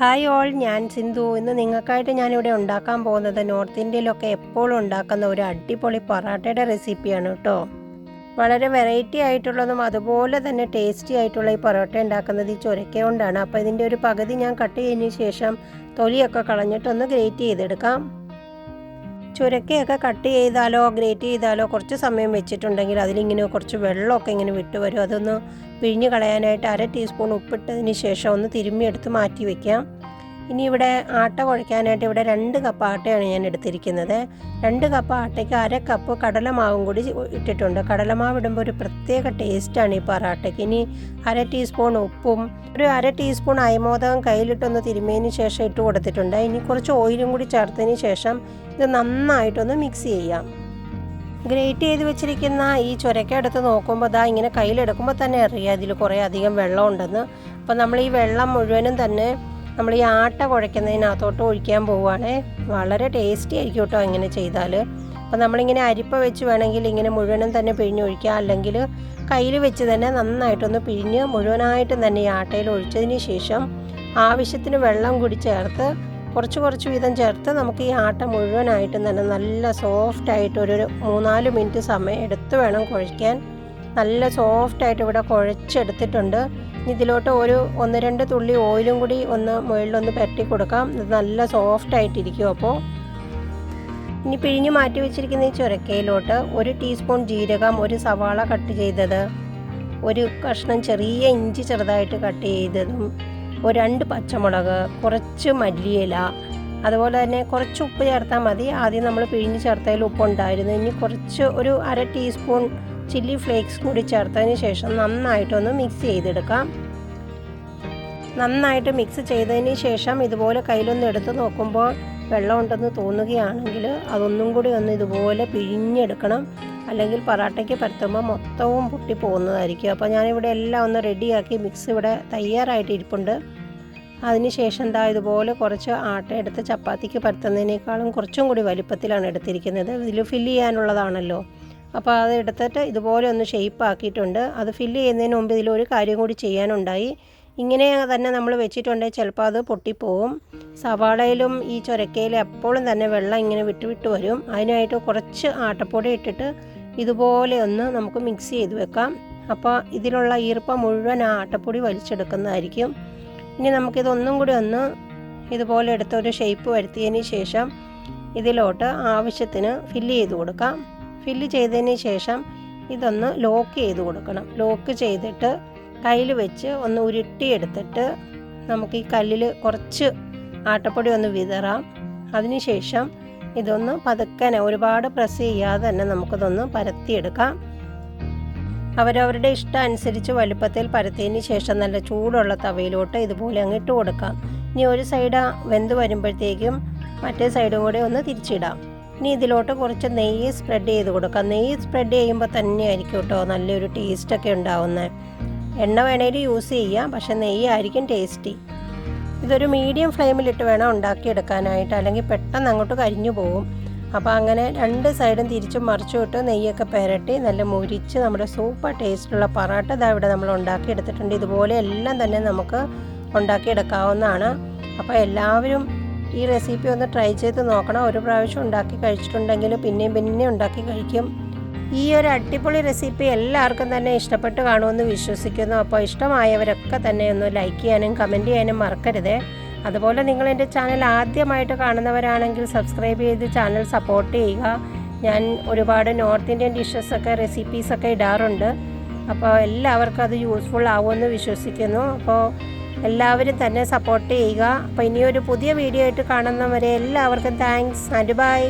Hi all ഞാൻ സിന്ധു. ഇന്ന് നിങ്ങൾക്കായിട്ട് ഞാനിവിടെ ഉണ്ടാക്കാൻ പോകുന്നത് നോർത്ത് ഇന്ത്യയിലൊക്കെ എപ്പോഴും ഉണ്ടാക്കുന്ന ഒരു അടിപൊളി പൊറാട്ടയുടെ റെസിപ്പിയാണ് കേട്ടോ. വളരെ വെറൈറ്റി ആയിട്ടുള്ളതും അതുപോലെ തന്നെ ടേസ്റ്റി ആയിട്ടുള്ള ഈ പൊറോട്ട ഉണ്ടാക്കുന്നത് ഈ ചുരക്ക കൊണ്ടാണ്. അപ്പോൾ ഇതിന്റെ ഒരു പകുതി ഞാൻ കട്ട് ചെയ്തതിന് ശേഷം തൊലിയൊക്കെ കളഞ്ഞിട്ടൊന്ന് ഗ്രേറ്റ് ചെയ്തെടുക്കാം. ചുരക്കയൊക്കെ കട്ട് ചെയ്താലോ ഗ്രേറ്റ് ചെയ്താലോ കുറച്ച് സമയം വെച്ചിട്ടുണ്ടെങ്കിൽ അതിലിങ്ങനെ കുറച്ച് വെള്ളമൊക്കെ ഇങ്ങനെ വിട്ട് വരും. അതൊന്ന് പിഴിഞ്ഞ് കളയാനായിട്ട് അര ടീസ്പൂൺ ഉപ്പിട്ടതിന് ശേഷം ഒന്ന് തിരുമ്മിയെടുത്ത് മാറ്റി വയ്ക്കാം ഇനി ഇവിടെ ആട്ട കുഴയ്ക്കാനായിട്ട് ഇവിടെ രണ്ട് കപ്പ് ആട്ടയാണ് ഞാൻ എടുത്തിരിക്കുന്നത്. രണ്ട് കപ്പ് ആട്ടയ്ക്ക് അര കപ്പ് കടലമാവും കൂടി ഇട്ടിട്ടുണ്ട്. കടലമാവ് ഇടുമ്പോൾ ഒരു പ്രത്യേക ടേസ്റ്റാണ് ഈ പൊറാട്ടയ്ക്ക്. ഇനി അര ടീസ്പൂൺ ഉപ്പും ഒരു അര ടീസ്പൂൺ അയമോദകം കയ്യിലിട്ടൊന്ന് തിരുമ്മിയതിന് ശേഷം ഇട്ട് കൊടുത്തിട്ടുണ്ട്. ഇനി കുറച്ച് ഓയിലും കൂടി ചേർത്തതിന് ശേഷം ഇത് നന്നായിട്ടൊന്ന് മിക്സ് ചെയ്യാം. ഗ്രേറ്റ് ചെയ്ത് വെച്ചിരിക്കുന്ന ഈ ചുരക്ക എടുത്ത് നോക്കുമ്പോൾ ദാ ഇങ്ങനെ കയ്യിലെടുക്കുമ്പോൾ തന്നെ അറിയാം ഇതിൽ കുറേ അധികം വെള്ളം ഉണ്ടെന്ന് അപ്പോൾ നമ്മൾ ഈ വെള്ളം മുഴുവനും തന്നെ നമ്മൾ ഈ ആട്ട കുഴയ്ക്കുന്നതിനകത്തോട്ട് ഒഴിക്കാൻ പോവുകയാണേ. വളരെ ടേസ്റ്റി ആയിരിക്കും കേട്ടോ ഇങ്ങനെ ചെയ്താൽ. അപ്പോൾ നമ്മളിങ്ങനെ അരിപ്പ വെച്ച് വേണമെങ്കിൽ ഇങ്ങനെ മുഴുവനും തന്നെ പിഴിഞ്ഞൊഴിക്കുക അല്ലെങ്കിൽ കയ്യിൽ വെച്ച് തന്നെ നന്നായിട്ടൊന്ന് പിഴിഞ്ഞ് മുഴുവനായിട്ടും തന്നെ ഈ ആട്ടയിൽ ഒഴിച്ചതിന് ശേഷം ആവശ്യത്തിന് വെള്ളം കൂടി ചേർത്ത് കുറച്ച് കുറച്ച് വീതം ചേർത്ത് നമുക്ക് ഈ ആട്ട മുഴുവനായിട്ടും തന്നെ നല്ല സോഫ്റ്റ് ആയിട്ട് ഒരു മൂന്നാൽ മിനിറ്റ് സമയം എടുത്ത് വേണം കുഴയ്ക്കാൻ. നല്ല സോഫ്റ്റ് ആയിട്ട് ഇവിടെ കുഴച്ചെടുത്തിട്ടുണ്ട്. ഇതിലോട്ട് ഒരു ഒന്ന് രണ്ട് തുള്ളി ഓയിലും കൂടി ഒന്ന് മുകളിലൊന്ന് പരട്ടി കൊടുക്കാം. ഇത് നല്ല സോഫ്റ്റ് ആയിട്ടിരിക്കും അപ്പോൾ. ഇനി പിഴിഞ്ഞ് മാറ്റി വെച്ചിരിക്കുന്ന ഈ ചുരക്കയിലോട്ട് ഒരു ടീസ്പൂൺ ജീരകം ഒരു സവാള കട്ട് ചെയ്തത് ഒരു കഷ്ണം ചെറിയ ഇഞ്ചി ചെറുതായിട്ട് കട്ട് ചെയ്തതും ഒരു രണ്ട് പച്ചമുളക് കുറച്ച് മല്ലിയില അതുപോലെ തന്നെ കുറച്ച് ഉപ്പ് ചേർത്താൽ മതി. ആദ്യം നമ്മൾ പിഴിഞ്ഞ് ചേർത്തതിൽ ഉപ്പുണ്ടായിരുന്നു. ഇനി കുറച്ച് ഒരു അര ടീസ്പൂൺ ചില്ലി ഫ്ലേക്സ് കൂടി ചേർത്തതിന് ശേഷം നന്നായിട്ടൊന്ന് മിക്സ് ചെയ്തെടുക്കാം. നന്നായിട്ട് മിക്സ് ചെയ്തതിന് ശേഷം ഇതുപോലെ കയ്യിലൊന്ന് എടുത്ത് നോക്കുമ്പോൾ വെള്ളമുണ്ടെന്ന് തോന്നുകയാണെങ്കിൽ അതൊന്നും കൂടി ഒന്ന് ഇതുപോലെ പിഴിഞ്ഞെടുക്കണം. അല്ലെങ്കിൽ പറാട്ടയ്ക്ക് പരത്തുമ്പോൾ മൊത്തവും പൊട്ടി പോകുന്നതായിരിക്കും. അപ്പോൾ ഞാനിവിടെ എല്ലാം ഒന്ന് റെഡിയാക്കി മിക്സ് ഇവിടെ തയ്യാറായിട്ട് ഇരിപ്പുണ്ട് അതിനുശേഷം എന്താ ഇതുപോലെ കുറച്ച് ആട്ട എടുത്ത് ചപ്പാത്തിക്ക് പരത്തുന്നതിനേക്കാളും കുറച്ചും കൂടി വലിപ്പത്തിലാണ് എടുത്തിരിക്കുന്നത്. ഇതിൽ ഫില്ല് ചെയ്യാനുള്ളതാണല്ലോ. അപ്പോൾ അത് എടുത്തിട്ട് ഇതുപോലെ ഒന്ന് ഷേപ്പ് ആക്കിയിട്ടുണ്ട്. അത് ഫില്ല് ചെയ്യുന്നതിന് മുമ്പ് ഇതിലൊരു കാര്യം കൂടി ചെയ്യാനുണ്ടായി. ഇങ്ങനെ തന്നെ നമ്മൾ വെച്ചിട്ടുണ്ടെങ്കിൽ ചിലപ്പോൾ അത് പൊട്ടിപ്പോവും. സവാളയിലും ഈ ചുരക്കയിലും എപ്പോഴും തന്നെ വെള്ളം ഇങ്ങനെ വിട്ട് വിട്ട് വരും. അതിനായിട്ട് കുറച്ച് ആട്ടപ്പൊടി ഇട്ടിട്ട് ഇതുപോലെ ഒന്ന് നമുക്ക് മിക്സ് ചെയ്ത് വെക്കാം. അപ്പോൾ ഇതിലുള്ള ഈർപ്പം മുഴുവൻ ആ ആട്ടപ്പൊടി വലിച്ചെടുക്കുന്നതായിരിക്കും. ഇനി നമുക്കിതൊന്നും കൂടി ഒന്ന് ഇതുപോലെ എടുത്തൊരു ഷേപ്പ് വരുത്തിയതിന് ശേഷം ഇതിലോട്ട് ആവശ്യത്തിന് ഫില്ല് ചെയ്ത് കൊടുക്കാം. ഫില്ല് ചെയ്തതിന് ശേഷം ഇതൊന്ന് ലോക്ക് ചെയ്ത് കൊടുക്കണം. ലോക്ക് ചെയ്തിട്ട് കയ്യിൽ വെച്ച് ഒന്ന് ഉരുട്ടിയെടുത്തിട്ട് നമുക്ക് ഈ കല്ലിൽ കുറച്ച് ആട്ടപ്പൊടി ഒന്ന് വിതറാം. അതിനുശേഷം ഇതൊന്ന് പതുക്കനെ ഒരുപാട് പ്രസ് ചെയ്യാതെ തന്നെ നമുക്കിതൊന്ന് പരത്തിയെടുക്കാം. അവരവരുടെ ഇഷ്ടം അനുസരിച്ച് വലുപ്പത്തിൽ പരത്തിയതിന് ശേഷം നല്ല ചൂടുള്ള തവയിലോട്ട് ഇതുപോലെ അങ്ങ് ഇട്ട് കൊടുക്കാം. ഇനി ഒരു സൈഡ് വെന്ത് വരുമ്പോഴത്തേക്കും മറ്റേ സൈഡും കൂടെ ഒന്ന് തിരിച്ചിടാം. ഇനി ഇതിലോട്ട് കുറച്ച് നെയ്യ് സ്പ്രെഡ് ചെയ്ത് കൊടുക്കാം. നെയ്യ് സ്പ്രെഡ് ചെയ്യുമ്പോൾ തന്നെയായിരിക്കും കേട്ടോ നല്ലൊരു ടേസ്റ്റൊക്കെ ഉണ്ടാവുന്നത് എണ്ണ വേണേലും യൂസ് ചെയ്യാം. പക്ഷെ നെയ്യായിരിക്കും ടേസ്റ്റി ഇതൊരു മീഡിയം ഫ്ലെയിമിലിട്ട് വേണം ഉണ്ടാക്കിയെടുക്കാനായിട്ട്. അല്ലെങ്കിൽ പെട്ടെന്ന് അങ്ങോട്ട് കരിഞ്ഞു പോകും അപ്പോൾ അങ്ങനെ രണ്ട് സൈഡും തിരിച്ചും മറിച്ചും നെയ്യൊക്കെ പെരട്ടി നല്ല മുരിച്ച് നമ്മുടെ സൂപ്പർ ടേസ്റ്റുള്ള പറാട്ട ഇതാ ഇവിടെ നമ്മൾ ഉണ്ടാക്കിയെടുത്തിട്ടുണ്ട്. ഇതുപോലെ എല്ലാം തന്നെ നമുക്ക് ഉണ്ടാക്കിയെടുക്കാവുന്നതാണ്. അപ്പോൾ എല്ലാവരും ഈ റെസിപ്പി ഒന്ന് ട്രൈ ചെയ്ത് നോക്കണം. ഒരു പ്രാവശ്യം ഉണ്ടാക്കി കഴിച്ചിട്ടുണ്ടെങ്കിൽ പിന്നെയും പിന്നെയും ഉണ്ടാക്കി കഴിക്കും. ഈ ഒരു അടിപൊളി റെസിപ്പി എല്ലാവർക്കും തന്നെ ഇഷ്ടപ്പെട്ട് കാണുമെന്ന് വിശ്വസിക്കുന്നു. അപ്പോൾ ഇഷ്ടമായവരൊക്കെ തന്നെ ഒന്ന് ലൈക്ക് ചെയ്യാനും കമന്റ് ചെയ്യാനും മറക്കരുത്. അതുപോലെ നിങ്ങൾ എന്റെ ചാനൽ ആദ്യമായിട്ട് കാണുന്നവരാണെങ്കിൽ സബ്സ്ക്രൈബ് ചെയ്ത് ചാനൽ സപ്പോർട്ട് ചെയ്യുക. ഞാൻ ഒരുപാട് നോർത്ത് ഇന്ത്യൻ ഡിഷസൊക്കെ റെസിപ്പീസൊക്കെ ഇടാറുണ്ട്. അപ്പോൾ എല്ലാവർക്കും അത് യൂസ്ഫുൾ ആവുമെന്ന് വിശ്വസിക്കുന്നു. അപ്പോൾ എല്ലാവരും തന്നെ സപ്പോർട്ട് ചെയ്യുക. അപ്പോൾ ഇനിയൊരു പുതിയ വീഡിയോ ആയിട്ട് കാണുന്നവരെ എല്ലാവർക്കും താങ്ക്സ് ആൻഡ് ബൈ